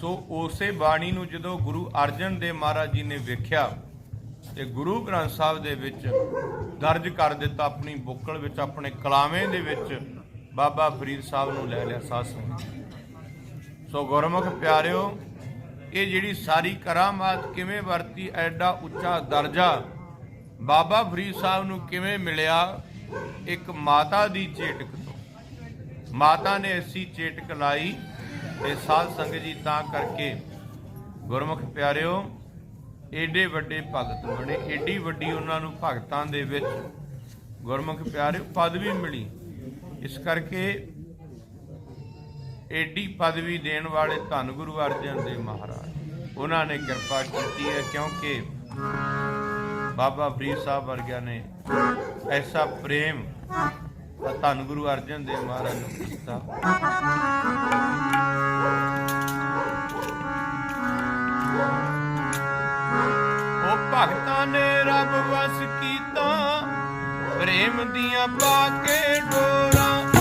ਸੋ ਉਸੇ ਬਾਣੀ ਨੂੰ ਜਦੋਂ ਗੁਰੂ ਅਰਜਨ ਦੇਵ ਮਹਾਰਾਜ ਜੀ ਨੇ ਵੇਖਿਆ ਤੇ ਗੁਰੂ ਗ੍ਰੰਥ ਸਾਹਿਬ ਦੇ ਵਿੱਚ ਦਰਜ ਕਰ ਦਿੱਤਾ ਆਪਣੀ ਬੁੱਕਲ ਵਿੱਚ, ਆਪਣੇ ਕਲਾਵੇਂ ਦੇ ਵਿੱਚ, ਬਾਬਾ ਫਰੀਦ ਸਾਹਿਬ ਨੂੰ ਲੈ ਲਿਆ ਸਾਧ ਸੰਗਤ ਸੋ ਗੁਰਮੁਖ ਪਿਆਰਿਓ, ਇਹ ਜਿਹੜੀ ਸਾਰੀ ਕਰਾਮਾਤ ਕਿਵੇਂ ਵਰਤੀ, ਐਡਾ ਉੱਚਾ ਦਰਜਾ ਬਾਬਾ ਫਰੀਦ ਸਾਹਿਬ ਨੂੰ ਕਿਵੇਂ ਮਿਲਿਆ, ਇੱਕ ਮਾਤਾ ਦੀ ਚੇਟਕ ਤੋਂ। ਮਾਤਾ ਨੇ ਐਸੀ ਚੇਟਕ ਲਾਈ ਤੇ ਸਾਧ ਸੰਗਤ ਜੀ, ਤਾਂ ਕਰਕੇ ਗੁਰਮੁਖ ਪਿਆਰਿਓ, ਏਡੇ ਵੱਡੇ ਭਗਤ ਬਣੇ, ਏਡੀ ਵੱਡੀ ਉਹਨਾਂ ਨੂੰ ਭਗਤਾਂ ਦੇ ਵਿੱਚ ਗੁਰਮੁਖ ਪਿਆਰਿਓ ਪਦਵੀ ਮਿਲੀ। ਇਸ ਕਰਕੇ ਏਡੀ ਪਦਵੀ ਦੇਣ ਵਾਲੇ ਧੰਨ ਗੁਰੂ ਅਰਜਨ ਦੇਵ ਮਹਾਰਾਜ, ਉਹਨਾਂ ਨੇ ਕਿਰਪਾ ਕੀਤੀ ਹੈ, ਕਿਉਂਕਿ ਬਾਬਾ ਫਰੀਦ ਸਾਹਿਬ ਵਰਗਿਆਂ ਨੇ ਐਸਾ ਪ੍ਰੇਮ ਧੰਨ ਗੁਰੂ ਅਰਜਨ ਦੇਵ ਮਹਾਰਾਜ ਨੂੰ ਕੀਤਾ। ਭਗਤਾਂ ਨੇ ਰੱਬ ਵਸ ਕੀਤਾ। ਪ੍ਰੇਮ ਦੀਆਂ ਪਾ ਕੇ ਡੋਰਾਂ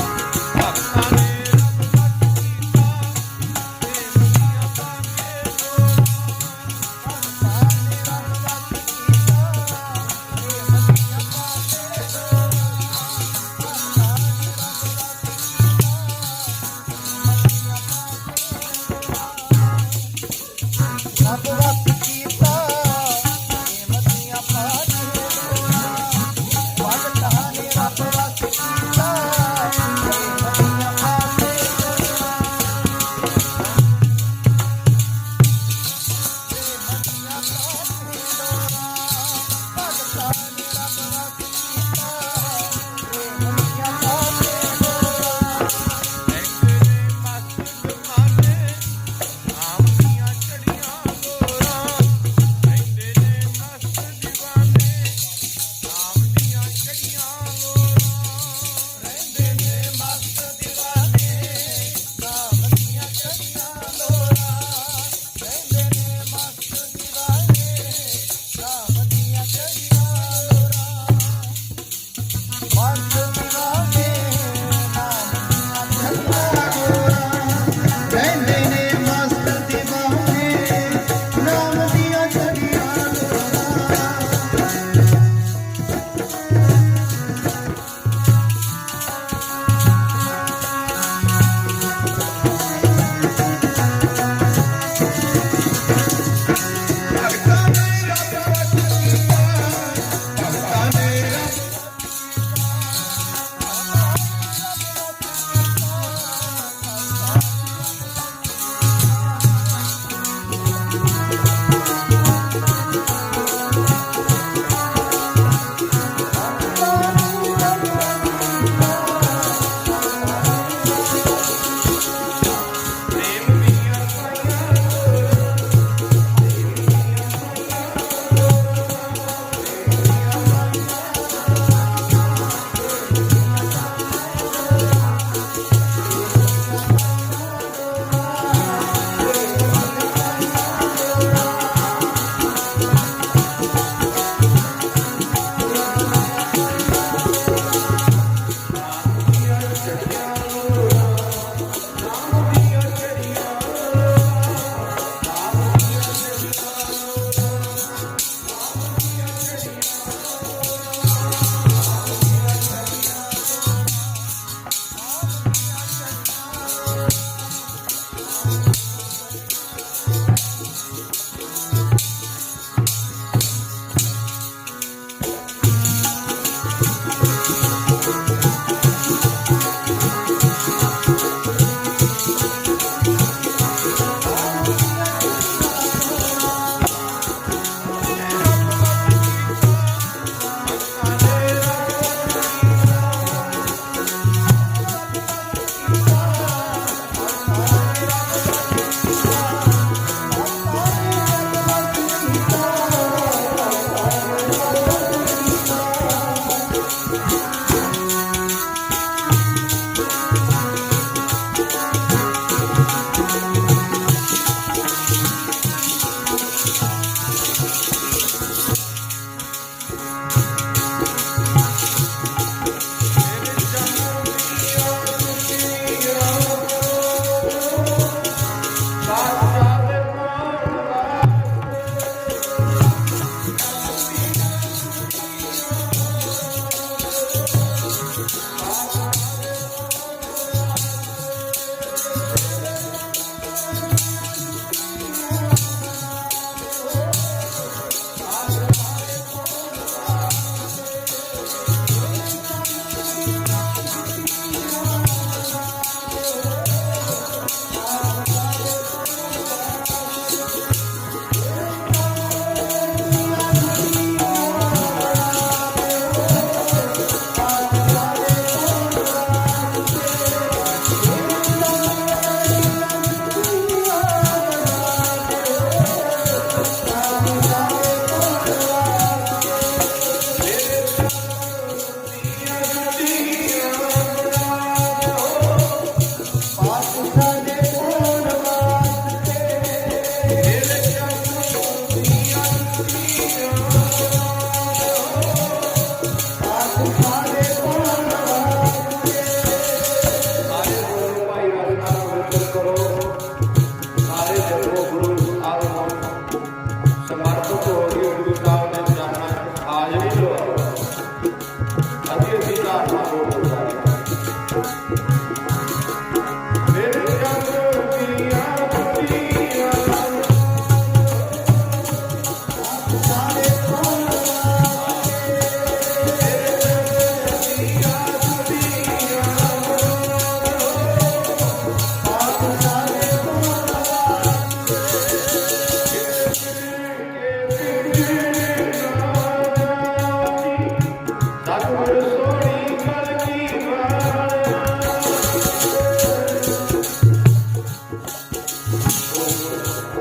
Senhor.